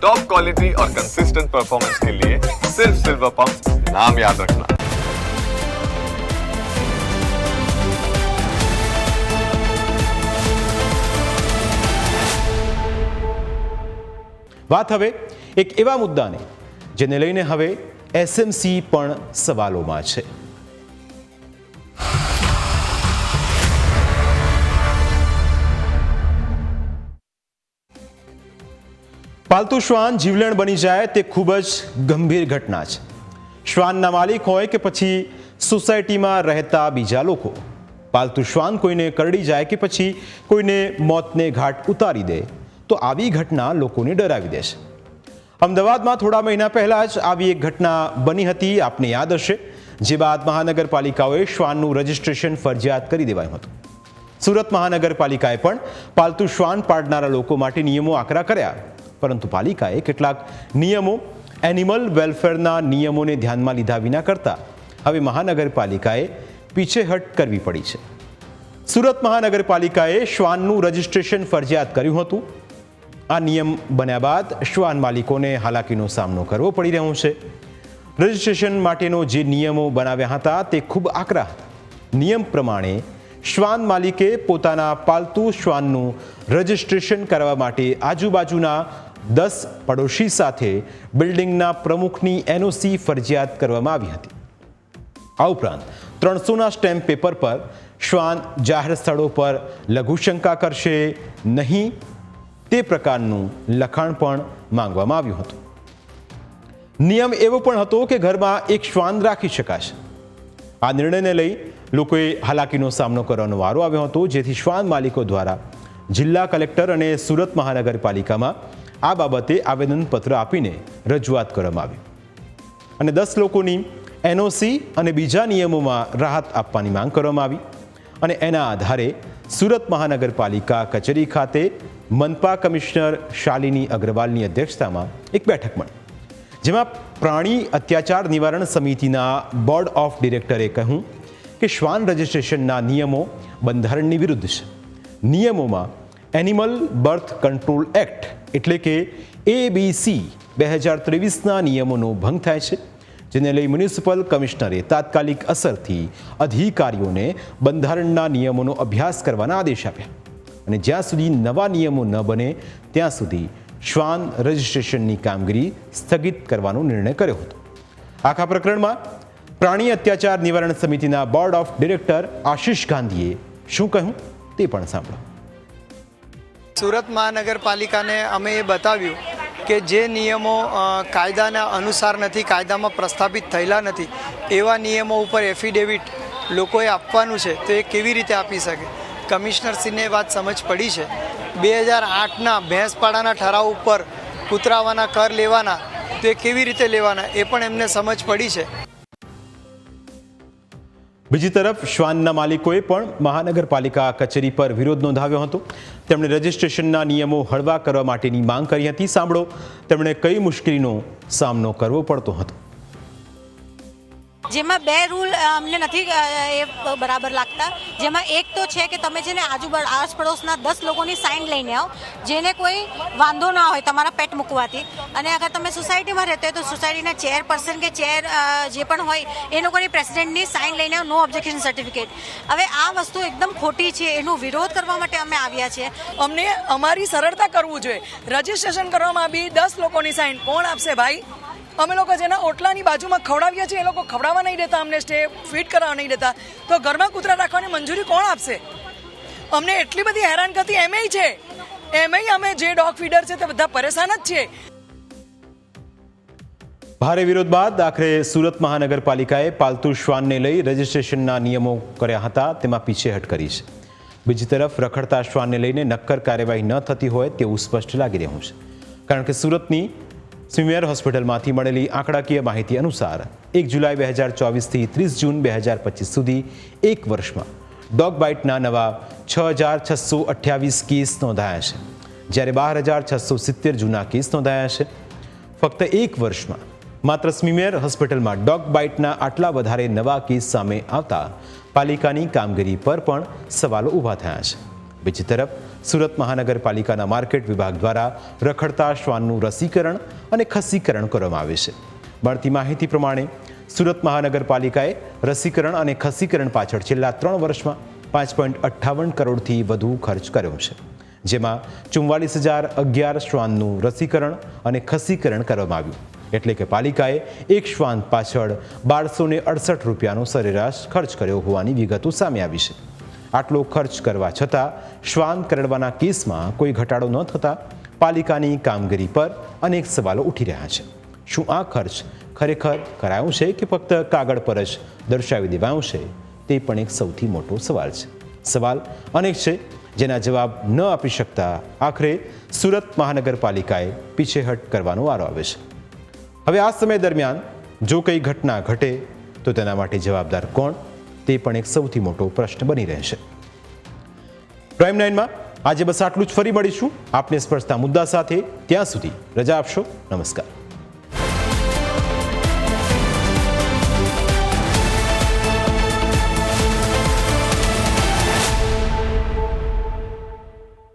Top quality और consistent performance के लिए सिर्फ सिल्वर पंप नाम याद रखना વાત હવે એક એવા મુદ્દાને જેને લઈને હવે એસએમસી પણ સવાલોમાં છે પાલતુ શ્વાન જીવલેણ બની જાય તે ખૂબ જ ગંભીર ઘટના છે. શ્વાનના માલિક હોય કે પછી સોસાયટીમાં રહેતા બીજા લોકો. પાલતુ શ્વાન કોઈને કરડી જાય કે પછી કોઈને મોતને ઘાટ ઉતારી દે, તો આવી ઘટના લોકોને ડરાવી દે છે. અમદાવાદમાં થોડા મહિના પહેલાં જ આવી એક ઘટના બની હતી, આપને યાદ હશે, જે બાદ મહાનગરપાલિકાઓએ શ્વાનનું રજિસ્ટ્રેશન ફરજિયાત કરી દેવાયું હતું. સુરત મહાનગરપાલિકાએ પણ પાલતુ શ્વાન પાડનારા લોકો માટે નિયમો આકરા કર્યા. પરંતુ પાલિકાએ કેટલાક નિયમો એનિમલ વેલફેરના નિયમોને ધ્યાનમાં લીધા વિના કરતા હવે મહાનગરપાલિકાએ પીછેહટ કરવી પડી છે. સુરત મહાનગરપાલિકાએ શ્વાનનું રજિસ્ટ્રેશન ફરજિયાત કર્યું હતું. આ નિયમ બન્યા બાદ શ્વાન માલિકોને હાલાકીનો સામનો કરવો પડી રહ્યો છે. રજિસ્ટ્રેશન માટેનો જે નિયમો બનાવ્યા હતા તે ખૂબ આકરા હતા. નિયમ પ્રમાણે શ્વાન માલિકે પોતાના પાલતુ શ્વાનનું રજિસ્ટ્રેશન કરવા માટે આજુબાજુના દસ પડોશી સાથે બિલ્ડિંગના પ્રમુખની એનઓસી ફરજિયાત કરવામાં આવી હતી. આ ઉપરાંત ત્રણસોના સ્ટેમ્પ પેપર પર શ્વાન જાહેર સ્થળો પર લઘુશંકા કરશે નહીં તે પ્રકારનું લખાણ પણ માંગવામાં આવ્યું હતું. નિયમ એવો પણ હતો કે ઘરમાં એક શ્વાન રાખી શકાશે. આ નિર્ણયને લઈ લોકોએ હાલાકીનો સામનો કરવાનો વારો આવ્યો હતો, જેથી શ્વાન માલિકો દ્વારા જિલ્લા કલેક્ટર અને સુરત મહાનગરપાલિકામાં આ બાબતે આવેદનપત્ર આપીને રજૂઆત કરવામાં આવી. અને દસ લોકોની એનઓસી અને બીજા નિયમોમાં રાહત આપવાની માંગ કરવામાં આવી. અને એના આધારે સુરત મહાનગરપાલિકા કચેરી ખાતે મનપા કમિશનર શાલિની અગ્રવાલની અધ્યક્ષતામાં એક બેઠક મળી. જેમાં પ્રાણી અત્યાચાર નિવારણ સમિતિના બોર્ડ ઓફ ડિરેક્ટરે કહ્યું કે શ્વાન રજિસ્ટ્રેશનના નિયમો બંધારણની વિરુદ્ધ છે. નિયમોમાં એનિમલ બર્થ કંટ્રોલ એક્ટ એટલે કે એબીસી બે હજાર ત્રેવીસના નિયમોનો ભંગ થાય છે, જેને લઈ મ્યુનિસિપલ કમિશનરે તાત્કાલિક અસરથી અધિકારીઓને બંધારણના નિયમોનો અભ્યાસ કરવાના આદેશ આપ્યા. અને જ્યાં સુધી નવા નિયમો ન બને, ત્યાં સુધી શ્વાન રજિસ્ટ્રેશનની કામગીરી સ્થગિત કરવાનો નિર્ણય કર્યો હતો. આખા પ્રકરણમાં પ્રાણી અત્યાચાર નિવારણ સમિતિના બોર્ડ ઓફ ડિરેક્ટર આશિષ ગાંધીએ શું કહ્યું તે પણ સાંભળો. સુરત મહાનગરપાલિકાને અમે એ બતાવ્યું કે જે નિયમો કાયદાના અનુસાર નથી, કાયદામાં પ્રસ્થાપિત થયેલા નથી, એવા નિયમો ઉપર એફિડેવિટ લોકોએ આપવાનું છે, તો એ કેવી રીતે આપી શકે? કમિશનરશ્રીને વાત સમજ પડી છે. બે હજાર આઠના ભેંસપાડાના ઠરાવ ઉપર કૂતરાવાના કર લેવાના, તો એ કેવી રીતે લેવાના, એ પણ એમને સમજ પડી છે. બીજી તરફ શ્વાનના માલિકોએ પણ મહાનગરપાલિકા કચેરી પર વિરોધ નોંધાવ્યો હતો. તેમણે રજિસ્ટ્રેશનના નિયમો હળવા કરવા માટેની માંગ કરી હતી. સાંભળો, તેમણે કઈ મુશ્કેલીનો સામનો કરવો પડતો હતો? જેમાં બે રૂલ અમને નથી એ બરાબર લાગતા. જેમાં એક તો છે કે તમે છે ને આજુબાજુ આસપડોશના દસ લોકોની સાઇન લઈને આવો, જેને કોઈ વાંધો ના હોય તમારા પેટ મૂકવાથી. અને અગર તમે સોસાયટીમાં રહેતા હોય તો સોસાયટીના ચેરપર્સન કે ચેર જે પણ હોય, એ લોકોની પ્રેસિડેન્ટની સાઇન લઈને આવો નો ઓબ્જેક્શન સર્ટિફિકેટ હવે આ વસ્તુ એકદમ ખોટી છે, એનો વિરોધ કરવા માટે અમે આવ્યા છીએ. અમને અમારી સરળતા કરવું જોઈએ. રજીસ્ટ્રેશન કરવામાં બી દસ લોકોની સાઈન કોણ આપશે ભાઈ? અમે લોકો જેના ઓટલાની બાજુમાં ખવડાવીએ છીએ, એ લોકો ખવડાવવા નહીં દેતા, અમને સ્ટે ફીટ કરાવવા નહીં દેતા. તો ઘરમાં કૂતરા રાખવાની મંજૂરી કોણ આપશે? અમને એટલી બધી હેરાન કરતી એમેય છે. એમએ અમે જે ડોગ ફીડર છે તે બધા પરેશાન જ છીએ. ભારે વિરોધ બાદ આખરે સુરત મહાનગરપાલિકાએ પાલતુ શ્વાનને લઈ રજિસ્ટ્રેશનના નિયમો કર્યા હતા, તેમાં પીછેહટ કરી છે. બીજી તરફ, રખડતા શ્વાનને લઈને નક્કર કાર્યવાહી ન થતી હોય તેવું સ્પષ્ટ લાગી રહ્યું છે. કારણ કે સુરતની સ્વિમેર હોસ્પિટલમાંથી મળેલી આંકડાકીય માહિતી અનુસાર, એક જુલાઈ બે હજાર ચોવીસથી ત્રીસ જૂન બે હજાર પચીસ સુધી એક વર્ષમાં ડોગ બાઇટના નવા છ હજાર છસો અઠ્યાવીસ કેસ નોંધાયા છે. જ્યારે બાર હજાર છસો સિત્તેર જૂના કેસ નોંધાયા છે. ફક્ત એક વર્ષમાં માત્ર સ્મીમેર હોસ્પિટલમાં ડોગ બાઇટના આટલા વધારે નવા કેસ સામે આવતા પાલિકાની કામગીરી પર પણ સવાલો ઊભા થયા છે. બીજી તરફ સુરત મહાનગરપાલિકાના માર્કેટ વિભાગ દ્વારા રખડતા શ્વાનનું રસીકરણ અને ખસીકરણ કરવામાં આવે છે. મળતી માહિતી પ્રમાણે સુરત મહાનગરપાલિકાએ રસીકરણ અને ખસીકરણ પાછળ છેલ્લા ત્રણ વર્ષમાં પાંચ પોઈન્ટ અઠ્ઠાવન કરોડથી વધુ ખર્ચ કર્યો છે. જેમાં ચુમ્વાલીસ હજાર અગિયાર શ્વાનનું રસીકરણ અને ખસીકરણ કરવામાં આવ્યું. એટલે કે પાલિકાએ એક શ્વાન પાછળ બારસો અડસઠ રૂપિયાનો સરેરાશ ખર્ચ કર્યો હોવાની વિગતો સામે આવી છે. આટલો ખર્ચ કરવા છતાં શ્વાન કરડવાના કેસમાં કોઈ ઘટાડો ન થતાં પાલિકાની કામગીરી પર અનેક સવાલો ઉઠી રહ્યા છે. શું આ ખર્ચ ખરેખર કરાયો છે કે ફક્ત કાગળ પર જ દર્શાવી દેવાયો છે? તે પણ એક સૌથી મોટો સવાલ છે. સવાલ અનેક છે જેના જવાબ ન આપી શકતા આખરે સુરત મહાનગરપાલિકાએ પીછેહટ કરવાનો વારો આવે છે. હવે આ સમય દરમિયાન જો કંઈ ઘટના ઘટે તો તેના માટે જવાબદાર કોણ? તે પણ એક સૌથી મોટો પ્રશ્ન બની રહેશે. પ્રાઇમ નાઇનમાં આજે બસ આટલું જ ફરી મળીશું. આપને સ્પર્શતા મુદ્દા સાથે ત્યાં સુધી રજા આપશો. નમસ્કાર.